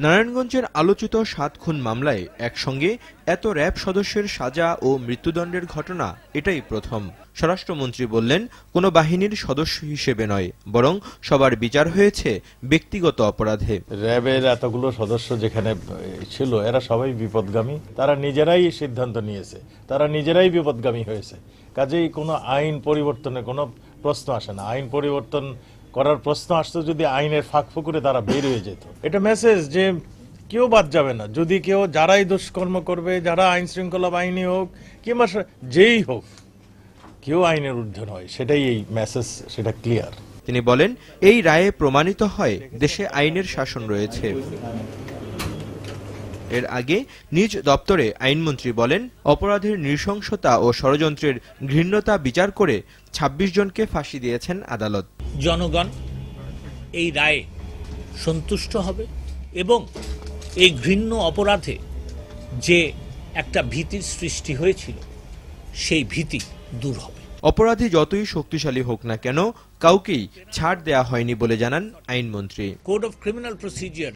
নারায়ণগঞ্জের আলোচিত সাত খুন মামলায় একসঙ্গে এত র্যাব সদস্যের সাজা ও মৃত্যুদণ্ডের ঘটনা, এটাই প্রথম। স্বরাষ্ট্রমন্ত্রী বললেন, কোনো বাহিনীর সদস্য হিসেবে নয়, বরং সবার বিচার হয়েছে ব্যক্তিগত অপরাধে। র্যাবের এতগুলো সদস্য যেখানে ছিল, এরা সবাই বিপদগামী। তারা নিজেরাই সিদ্ধান্ত নিয়েছে, তারা নিজেরাই বিপদগামী হয়েছে। কাজেই কোনো আইন পরিবর্তনের কোনো প্রশ্ন আসে না। আইন পরিবর্তন করার প্রশ্ন আসতো যদি আইনের ফাঁক ফুকুরে তারা বের হয়ে যেত। এটা মেসেজ যে কেউ বাদ যাবে না। যদি কেউ, যারাই দুষ্কর্ম করবে, যারা আইন শৃঙ্খলা বাহিনী হোক, কিংবা যেই হোক, কেউ আইনের ঊর্ধ্বে নয়। সেটাই এই মেসেজ সেটা ক্লিয়ার তিনি বলেন, এই রায়ে প্রমাণিত হয় দেশে আইনের শাসন রয়েছে। এর আগে নিজ দপ্তরে আইনমন্ত্রী বলেন অপরাধের নৃশংসতা ও ষড়যন্ত্রের ঘৃণ্যতা বিচার করে ২৬ জনকে ফাঁসি দিয়েছেন আদালত। জনগণ এই রায়ে সন্তুষ্ট হবে এবং এই ঘৃণ্য অপরাধে যে একটা ভীতির সৃষ্টি হয়েছিল সেই ভীতি দূর হবে। অপরাধী যতই শক্তিশালী হোক না কেন কাউকেই ছাড় দেয়া হয়নি বলে জানান আইনমন্ত্রী। Code of criminal procedure